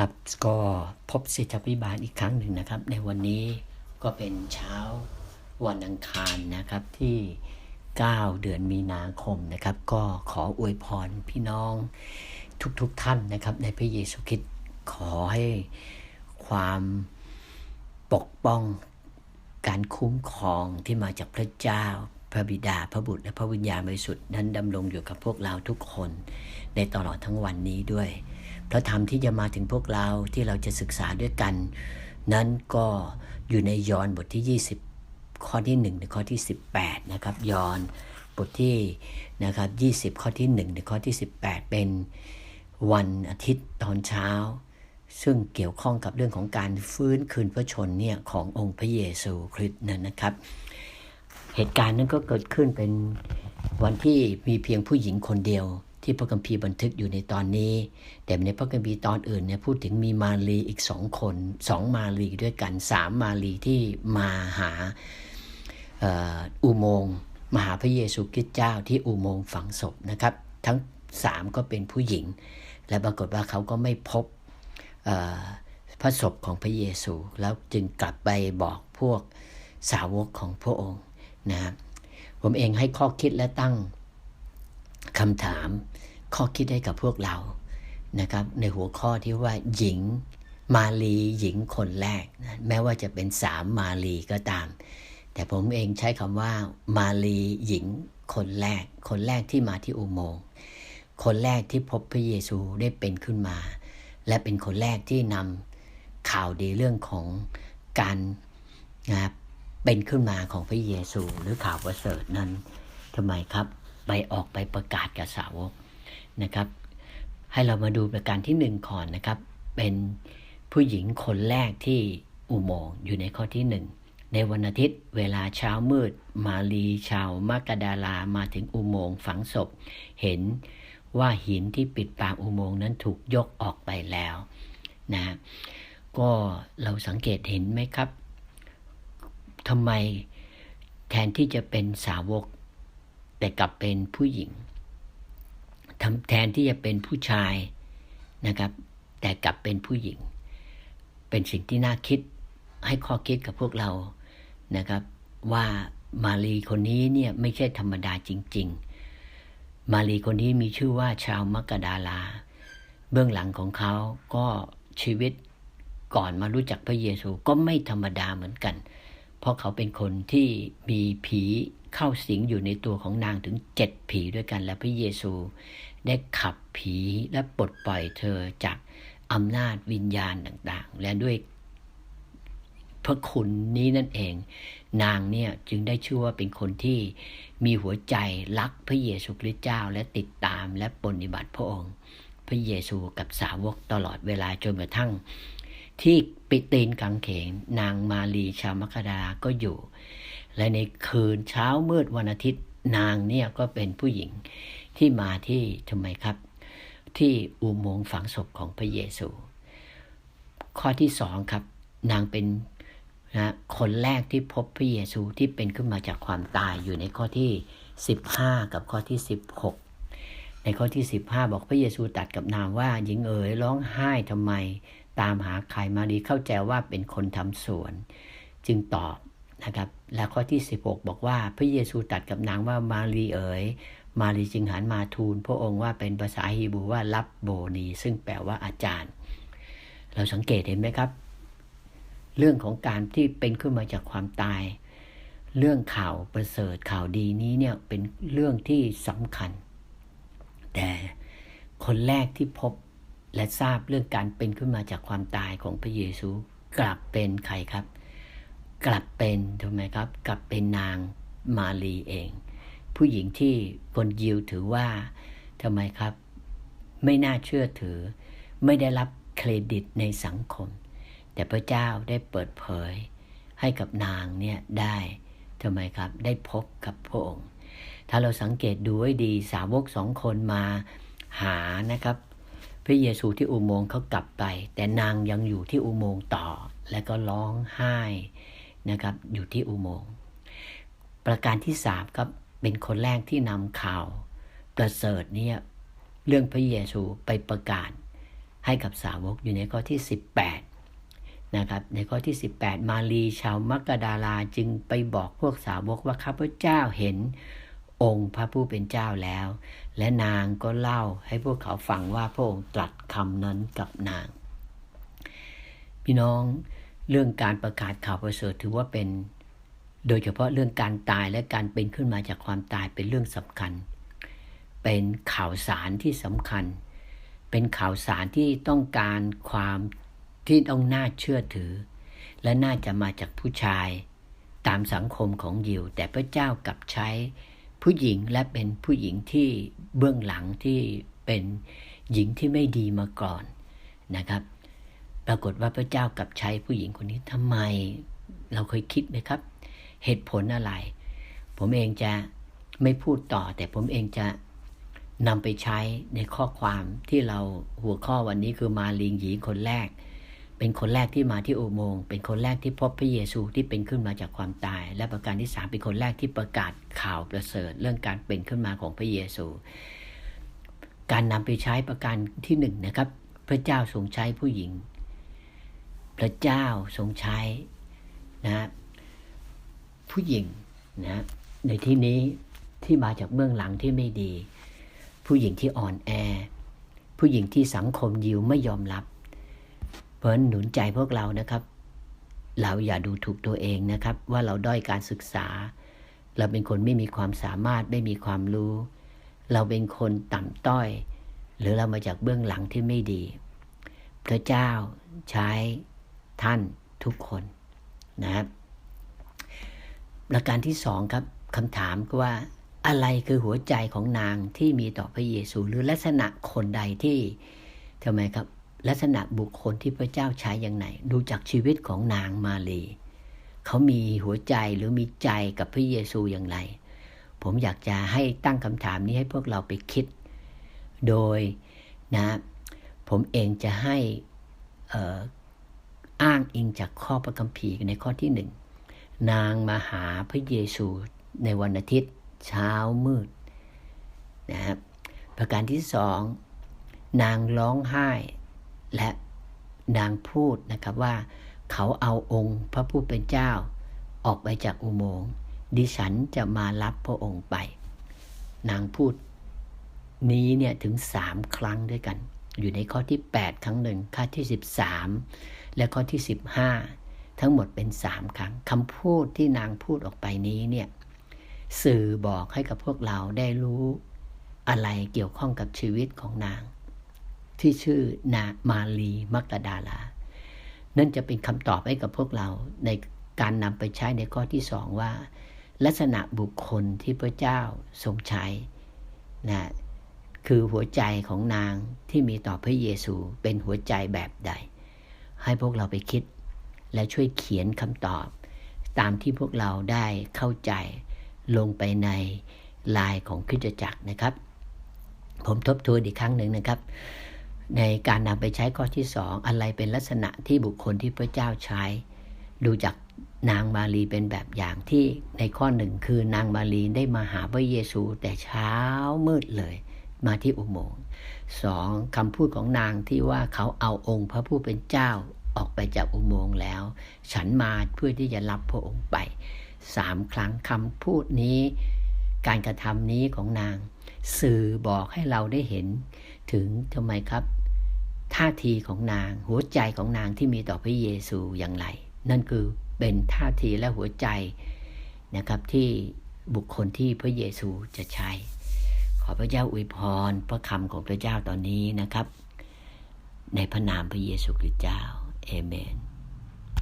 ครับก็พบสิทธพิบาลอีกครั้งหนึ่งนะครับ ในวันนี้ก็เป็นเช้าวันอังคารนะครับที่ 9 เดือนมีนาคมนะครับ ก็ขออวยพรพี่น้องทุกๆทท่านนะครับ ในพระเยซูคริสต์ขอให้ความปกป้องการคุ้มครองที่มาจากพระเจ้า พระบิดาพระบุตรและพระวิญญาณบริสุทธิ์นั้นดำรงอยู่กับพวกเราทุกคนในตลอดทั้งวันนี้ด้วย พระธรรมที่จะมาถึงพวกเราที่เราจะศึกษาด้วยกัน นั้นก็อยู่ในยอห์นบทที่ 20 ข้อที่1ถึงข้อที่ 18 นะครับยอห์นบทที่นะครับ20 ข้อที่1ถึงข้อที่ 18 เป็นวันอาทิตย์ตอนเช้า ซึ่งเกี่ยวข้องกับเรื่องของการฟื้นคืนพระชนเนี่ยขององค์พระเยซูคริสต์นั่นนะครับ เหตุการณ์นั้นก็เกิดขึ้นเป็นวันที่มีเพียงผู้หญิงคนเดียว ที่พระคัมภีร์บันทึกอยู่ในตอนนี้ แต่ในพระคัมภีร์ตอนอื่นเนี่ยพูดถึงมีมารีอีกสองคนสองมารีด้วยกันสามมารีที่มาหาอ,อุโมงค์มาหาพระเยซูคริสต์เจ้าที่อุโมงค์ฝังศพนะครับ ทั้งสามก็เป็นผู้หญิง และปรากฏว่าเขาก็ไม่พบพระศพของพระเยซู แล้วจึงกลับไปบอกพวกสาวกของพระองค์นะครับผมเองให้ข้อคิดและตั้ง คำถามข้อคิดให้กับพวกเรานะครับในหัวข้อที่ว่าหญิงมาลีหญิงคนแรกนะแม้ว่าจะเป็นสามมาลีก็ตาม แต่ผมเองใช้คำว่ามาลีหญิงคนแรก คนแรกที่มาที่อุโมงค์คนแรกที่พบพระเยซูได้เป็นขึ้นมา และเป็นคนแรกที่นำข่าวดีเรื่องของการนะครับเป็นขึ้นมาของพระเยซูหรือข่าวประเสริฐนั้นทำไมครับ ไปออกไปประกาศกับสาวกนะครับ ให้เรามาดูประการที่หนึ่งก่อนนะครับ เป็นผู้หญิงคนแรกที่อุโมงค์อยู่ในข้อที่หนึ่งในวันอาทิตย์เวลาเช้ามืด มารีชาวมากดาลามาถึงอุโมงค์ฝังศพ เห็นว่าหินที่ปิดปากอุโมงค์นั้นถูกยกออกไปแล้วนะก็เราสังเกตเห็นไหมครับทำไมแทนที่จะเป็นสาวก แต่กลับเป็นผู้หญิงทำแทนที่จะเป็นผู้ชายนะครับ แต่กลับเป็นผู้หญิง เป็นสิ่งที่น่าคิดให้ข้อคิดกับพวกเรานะครับ ว่ามารีคนนี้เนี่ยไม่ใช่ธรรมดาจริง ๆ มารีคนนี้มีชื่อว่าชาวมักกดาลา เบื้องหลังของเขาก็ชีวิตก่อนมารู้จักพระเยซูก็ไม่ธรรมดาเหมือนกัน เพราะเขาเป็นคนที่มีผีเข้าสิงอยู่ในตัวของนางถึงเจ็ดผีด้วยกัน และพระเยซูได้ขับผีและปลดปล่อยเธอจากอำนาจวิญญาณต่างๆ และด้วยพระคุณนี้นั่นเอง นางเนี่ยจึงได้ชื่อว่าเป็นคนที่มีหัวใจรักพระเยซูคริสต์เจ้าและติดตามและปฏิบัติพระองค์ พระเยซูกับสาวกตลอดเวลาจนกระทั่ง ที่ปิตีนกังเขนนางมารีชาวมัคคดาก็อยู่ และในคืนเช้ามืดวันอาทิตย์นางเนี่ยก็เป็นผู้หญิงที่มาที่ทำไมครับ ที่อุโมงค์ฝังศพของพระเยซู ข้อที่สองครับ นางเป็นนะคนแรกที่พบพระเยซูที่เป็นขึ้นมาจากความตายอยู่ในข้อที่ 15 กับข้อที่ 16 ในข้อที่ 15 บอกพระเยซูตัดกับนางว่าหญิงเอ๋ยร้องไห้ทำไม ตามหาใครมารีเข้าใจว่าเป็นคนทำสวน จึงตอบนะครับ และข้อที่ 16 บอกว่า พระเยซูตัดกับนางว่ามารีเอ๋ยมารีจึงหันมาทูล พระองค์ว่าเป็นภาษาฮีบรูว่ารับโบนี ซึ่งแปลว่าอาจารย์ เราสังเกตเห็นไหมครับ เรื่องของการที่เป็นขึ้นมาจากความตาย เรื่องข่าวประเสริฐข่าวดีนี้เนี่ยเป็นเรื่องที่สำคัญ แต่คนแรกที่พบ และทราบเรื่องการเป็นขึ้นมาจากความตายของพระเยซู กลับเป็นใครครับ กลับเป็นถูกไหมครับ กลับเป็นนางมารีเอง ผู้หญิงที่คนยิวถือว่าทำไมครับ ไม่น่าเชื่อถือ ไม่ได้รับเครดิตในสังคม แต่พระเจ้าได้เปิดเผยให้กับนางเนี่ยได้ทำไมครับได้พบกับพระองค์ ถ้าเราสังเกตดูให้ดีสาวกสองคนมาหานะครับ พระเยซูที่อุโมงค์เขากลับไป แต่นางยังอยู่ที่อุโมงค์ต่อ และก็ร้องไห้นะครับ อยู่ที่อุโมงค์ประการที่สามครับเป็นคนแรกที่นำข่าว ประเสริฐเนี่ยเรื่องพระเยซูไปประกาศให้กับสาวกอยู่ในข้อที่ 18นะครับในข้อที่ 18 มารีชาวมักกะดาลาจึงไปบอกพวกสาวกว่าข้าพเจ้าเห็น องค์พระผู้เป็นเจ้าแล้ว และนางก็เล่าให้พวกเขาฟังว่าพระองค์ตรัสคำนั้นกับนาง พี่น้องเรื่องการประกาศข่าวประเสริฐถือว่าเป็น โดยเฉพาะเรื่องการตายและการเป็นขึ้นมาจากความตายเป็นเรื่องสำคัญ เป็นข่าวสารที่สำคัญ เป็นข่าวสารที่ต้องการความที่ต้องน่าเชื่อถือ และน่าจะมาจากผู้ชาย ตามสังคมของยิว แต่พระเจ้ากลับใช้ ผู้หญิงและเป็นผู้หญิงที่เบื้องหลังที่เป็นหญิงที่ไม่ดีมาก่อนนะครับ ปรากฏว่าพระเจ้ากับใช้ผู้หญิงคนนี้ทำไม เราเคยคิดไหมครับ เหตุผลอะไร ผมเองจะไม่พูดต่อ แต่ผมเองจะนำไปใช้ในข้อความที่เราหัวข้อวันนี้คือมาลิงหญิงคนแรก เป็นคนแรกที่มาที่อุโมงค์เป็นคนแรกที่พบพระเยซูที่เป็นขึ้นมาจากความตาย และประการที่สามเป็นคนแรกที่ประกาศข่าวประเสริฐ เรื่องการเป็นขึ้นมาของพระเยซู การนำไปใช้ประการที่หนึ่งนะครับ พระเจ้าทรงใช้ผู้หญิง พระเจ้าทรงใช้นะผู้หญิงนะในที่นี้ที่มาจากเบื้องหลังที่ไม่ดี ผู้หญิงที่อ่อนแอ ผู้หญิงที่สังคมยิวไม่ยอมรับ เพราะหนุนใจพวกเรานะครับ เราอย่าดูถูกตัวเองนะครับ ว่าเราด้อยการศึกษา เราเป็นคนไม่มีความสามารถไม่มีความรู้ เราเป็นคนต่ำต้อย หรือเรามาจากเบื้องหลังที่ไม่ดี พระเจ้าใช้ท่านทุกคนนะครับประการที่สองครับคำถามก็ว่าอะไรคือหัวใจของนางที่มีต่อพระเยซูหรือลักษณะคนใดที่ทำไมครับ ลักษณะบุคคลที่พระเจ้าใช้อย่างไหน ดูจากชีวิตของนางมาลีเขามีหัวใจหรือมีใจกับพระเยซูอย่างไร ผมอยากจะให้ตั้งคำถามนี้ให้พวกเราไปคิด โดยนะผมเองจะให้อ้างอิงจากข้อพระคัมภีร์ในข้อที่หนึ่งนางมาหาพระเยซูในวันอาทิตย์เช้ามืดนะครับประการที่สองนางร้องไห้ และนางพูดนะครับว่า เขาเอาองค์พระผู้เป็นเจ้า ออกไปจากอุโมงค์ดิฉันจะมารับพระองค์ไป นางพูดนี้เนี่ยถึงสามครั้งด้วยกัน อยู่ในข้อที่ 8 ครั้งหนึ่งข้อที่ 13 และข้อที่ 15 ทั้งหมดเป็นสามครั้งคำพูดที่นางพูดออกไปนี้เนี่ยสื่อบอกให้กับพวกเราได้รู้อะไรเกี่ยวข้องกับชีวิตของนาง ที่ชื่อนามาลีมักกะดาลา นั่นจะเป็นคำตอบให้กับพวกเราในการนำไปใช้ในข้อที่สองว่า ลักษณะบุคคลที่พระเจ้าทรงใช้นะคือหัวใจของนางที่มีต่อพระเยซูเป็นหัวใจแบบใด ให้พวกเราไปคิด และช่วยเขียนคำตอบ ตามที่พวกเราได้เข้าใจลงไปในลายของคริสตจักรนะครับ ผมทบทวนอีกครั้งหนึ่งนะครับ ในการนำไปใช้ข้อที่สองอะไรเป็นลักษณะที่บุคคลที่พระเจ้าใช้ ดูจากนางมารีเป็นแบบอย่างที่ในข้อหนึ่งคือนางมารีได้มาหาพระเยซูแต่เช้ามืดเลย มาที่อุโมงค์สองคำพูดของนางที่ว่าเขาเอาองค์พระผู้เป็นเจ้าออกไปจากอุโมงค์แล้ว ฉันมาเพื่อที่จะรับพระองค์ไปสามครั้งคำพูดนี้ การกระทำนี้ของนาง สื่อบอกให้เราได้เห็นถึงทำไมครับ ท่าทีของนาง หัวใจของนางที่มีต่อพระเยซูอย่างไร นั่นคือเป็นท่าทีและหัวใจนะครับที่บุคคลที่พระเยซูจะใช้ ขอพระเจ้าอวยพรพระคำของพระเจ้าตอนนี้นะครับ ในพระนามพระเยซูคริสต์เจ้าเอเมน